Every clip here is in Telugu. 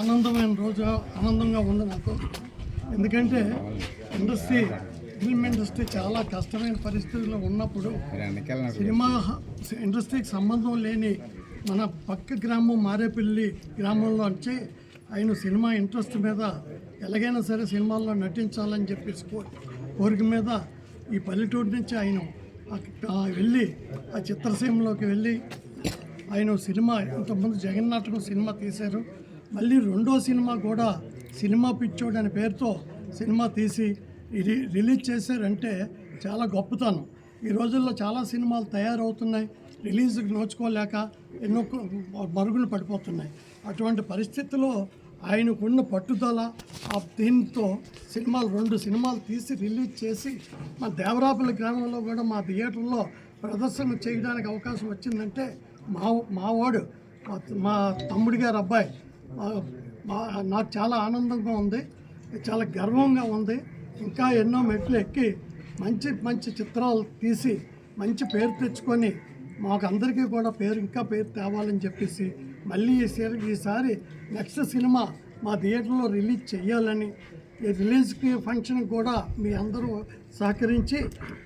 ఆనందమైన రోజు ఆనందంగా ఉంది నాకు ఎందుకంటే ఇండస్ట్రీ ఫిల్మ్ ఇండస్ట్రీ చాలా కష్టమైన పరిస్థితుల్లో ఉన్నప్పుడు సినిమా ఇండస్ట్రీకి సంబంధం లేని మన పక్క గ్రామం మారేపల్లి గ్రామంలో వచ్చి ఆయన సినిమా ఇంట్రెస్ట్ మీద ఎలాగైనా సరే సినిమాల్లో నటించాలని చెప్పేసి కో- కోరిక మీద ఈ పల్లెటూరు నుంచి ఆయన వెళ్ళి ఆ చిత్రసీమలోకి వెళ్ళి ఆయన సినిమా ఇంతకుముందు జగన్నాటకం సినిమా తీశారు. మళ్ళీ రెండో సినిమా కూడా సినిమా పిచ్చోడు అనే పేరుతో సినిమా తీసి రి రిలీజ్ చేశారంటే చాలా గొప్పతనం. ఈ రోజుల్లో చాలా సినిమాలు తయారవుతున్నాయి రిలీజ్కి నోచుకోలేక ఎన్నో మరుగులు పడిపోతున్నాయి. అటువంటి పరిస్థితిలో ఆయనకున్న పట్టుదల ఆ దీంతో సినిమాలు రెండు సినిమాలు తీసి రిలీజ్ చేసి మా దేవరాపల్లి గ్రామంలో కూడా మా థియేటర్లో ప్రదర్శన చేయడానికి అవకాశం వచ్చిందంటే మా మావాడు మా- మా తమ్ముడి గారు అబ్బాయి నాకు చాలా ఆనందంగా ఉంది. చాలా గర్వంగా ఉంది. ఇంకా ఎన్నో మెట్లు ఎక్కి మంచి మంచి చిత్రాలు తీసి మంచి పేరు తెచ్చుకొని మాకు అందరికీ కూడా పేరు ఇంకా పేరు తేవాలని చెప్పేసి మళ్ళీ ఈసారి ఈసారి నెక్స్ట్ సినిమా మా థియేటర్లో రిలీజ్ చేయాలని రిలీజ్కి ఫంక్షన్ కూడా మీ అందరూ సహకరించి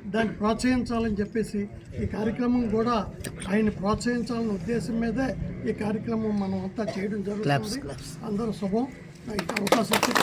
దాన్ని ప్రోత్సహించాలని చెప్పేసి ఈ కార్యక్రమం కూడా ఆయన ప్రోత్సహించాలన్న ఉద్దేశం మీదే ఈ కార్యక్రమం మనం అంతా చేయడం జరుగుతుంది. అందరూ శుభం. అవకాశం వచ్చింది